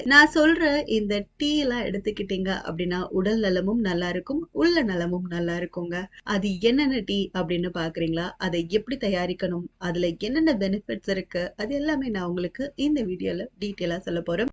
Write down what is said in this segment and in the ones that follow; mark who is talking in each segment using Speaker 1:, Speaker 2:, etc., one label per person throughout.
Speaker 1: நான் சொல்ற இந்த டீ எல்லாம் எடுத்துக்கிட்டீங்க அப்படின்னா உடல் நலமும் நல்லா இருக்கும் உள்ள நலமும் நல்லா இருக்குங்க. அது என்னென்ன டீ அப்படின்னு பாக்குறீங்களா? அதை எப்படி தயாரிக்கணும்? அதுல என்னென்ன பெனிஃபிட்ஸ் இருக்கு? அது எல்லாமே நான் உங்களுக்கு இந்த வீடியோல டீட்டெயிலா சொல்ல போறேன்.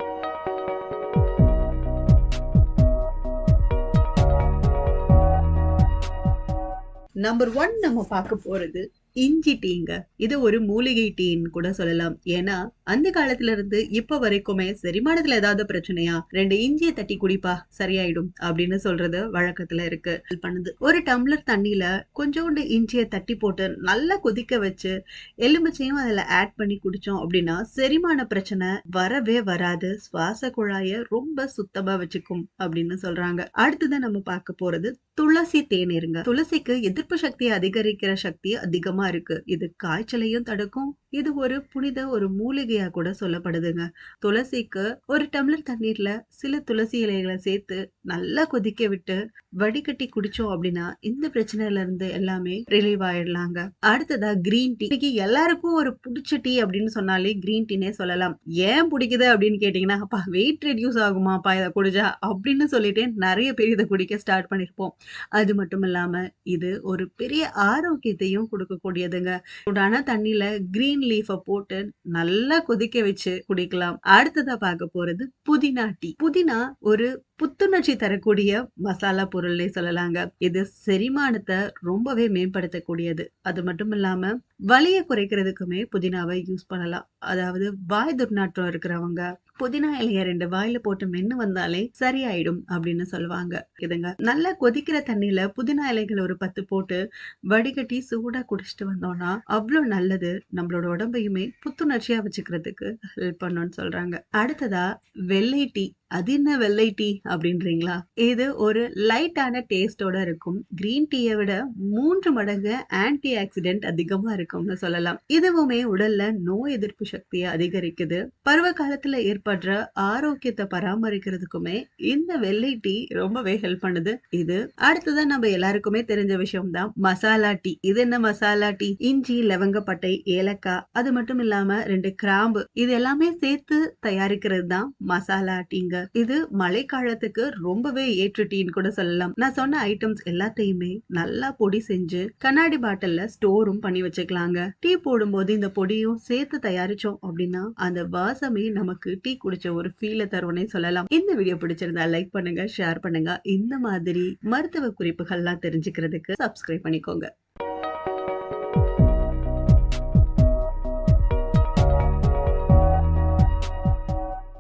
Speaker 1: நம்பர் ஒன் நம்ம பார்க்க போறது இஞ்சி டீங்க. இது ஒரு மூலிகை டீன்னு கூட சொல்லலாம். ஏன்னா அந்த காலத்துல இருந்து இப்ப வரைக்குமே செரிமானத்துல ஏதாவது பிரச்சனையா ரெண்டு இஞ்சியை தட்டி குடிப்பா சரியாயிடும் அப்படின்னு சொல்றது வழக்கத்துல இருக்கு. பண்ணுது. ஒரு டம்ளர் தண்ணியில கொஞ்சோண்டு இஞ்சியை தட்டி போட்டு நல்லா கொதிக்க வச்சு எலுமிச்சையும் அதுல ஆட் பண்ணி குடிச்சோம் அப்படின்னா செரிமான பிரச்சனை வரவே வராது. சுவாச குழாய ரொம்ப சுத்தமா வச்சுக்கும் அப்படின்னு சொல்றாங்க. அடுத்ததான் நம்ம பார்க்க போறது துளசி தேநீருங்க துளசிக்கு எதிர்ப்பு சக்தியை அதிகரிக்கிற சக்தி அதிகமா இருக்கு. இது காய்ச்சலையும் தடுக்கும். இது ஒரு புனித ஒரு மூலிகையா கூட சொல்லப்படுதுங்க. துளசிக்கு ஒரு டம்ளர் தண்ணீர்ல சில துளசி இலைகளை சேர்த்து நல்லா கொதிக்க விட்டு வடிகட்டி குடிச்சோம் அப்படின்னா இந்த பிரச்சனையில இருந்து எல்லாமே ரிலீவ் ஆயிடலாங்க. அடுத்ததா கிரீன் டீ இன்னைக்கு எல்லாருக்கும் ஒரு பிடிச்ச டீ அப்படின்னு சொன்னாலே கிரீன் டீனே சொல்லலாம். ஏன் பிடிக்குது அப்படின்னு கேட்டீங்கன்னா அப்பா வெயிட் ரெடியூஸ் ஆகுமாப்பா இதை குடிச்சா? அப்படின்னு சொல்லிட்டு நிறைய பேர் இதை குடிக்க ஸ்டார்ட் பண்ணிருப்போம். அது மட்டும் இல்லாம இது ஒரு பெரிய ஆரோக்கியத்தையும் கூடியதுங்க சூடான தண்ணியில கிரீன் லீஃபை போட்டு நல்லா கொதிக்க வச்சு குடிக்கலாம். அடுத்ததா பார்க்க போறது புதினா டீ. புதினா ஒரு புத்துணர்ச்சி தரக்கூடிய மசாலா பொருள்னே சொல்லலாங்க. இது செரிமானத்தை ரொம்பவே மேம்படுத்தக்கூடியது. அது மட்டும் இல்லாம வலியை குறைக்கிறதுக்குமே புதினாவை யூஸ் பண்ணலாம். அதாவது வாய் துர்நாற்றம் இருக்கிறவங்க புதினா இலைய ரெண்டு வாயில போட்டு மென்னு வந்தாலே சரியாயிடும் அப்படின்னு சொல்லுவாங்க. இதுங்க. நல்லா கொதிக்கிற தண்ணியில புதினா இலைகள் ஒரு பத்து போட்டு வடிகட்டி சூடா குடிச்சிட்டு வந்தோம்னா அவ்வளவு நல்லது. நம்மளோட உடம்பையுமே புத்துணர்ச்சியா வச்சுக்கிறதுக்கு ஹெல்ப் பண்ணும்னு சொல்றாங்க. அடுத்ததா வெள்ளை டீ. அது என்ன வெள்ளை டீ அப்படின்றீங்களா? இது ஒரு லைட்டான டேஸ்டோட இருக்கும். கிரீன் டீயை விட மூன்று மடங்கு ஆன்டி ஆக்சிடென்ட் அதிகமா இருக்கும்னு சொல்லலாம். இதுவுமே உடல்ல நோய் எதிர்ப்பு சக்தியை அதிகரிக்குது. பருவ காலத்துல ஏற்படுற ஆரோக்கியத்தை பராமரிக்கிறதுக்குமே இந்த வெள்ளை டீ ரொம்பவே ஹெல்ப் பண்ணுது. இது அடுத்ததான் நம்ம எல்லாருக்குமே தெரிஞ்ச விஷயம் தான் மசாலா டீ. இது என்ன மசாலா டீ? இஞ்சி லவங்கப்பட்டை ஏலக்காய் அது மட்டும் இல்லாம ரெண்டு கிராம்பு. இது எல்லாமே சேர்த்து தயாரிக்கிறது தான் மசாலா டீங்க. இது மழைக்காலத்துக்கு ரொம்பவே ஏற்ற டீன்னு கூட சொல்லலாம். நான் சொன்ன ஐட்டம்ஸ் எல்லாத்தையுமே நல்லா பொடி செஞ்சு கண்ணாடி பாட்டில்ல ஸ்டோரும் பண்ணி வச்சுக்கலாங்க. டீ போடும்போது இந்த பொடியும் சேர்த்து தயாரிச்சோம் அப்படின்னா அந்த வாசமே நமக்கு டீ குடிச்ச ஒரு ஃபீலை தருவனே சொல்லலாம். இந்த வீடியோ பிடிச்சிருந்தா லைக் பண்ணுங்க ஷேர் பண்ணுங்க. இந்த மாதிரி மருத்துவ குறிப்புகள்லாம் தெரிஞ்சுக்கிறதுக்கு சப்ஸ்கிரைப் பண்ணிக்கோங்க.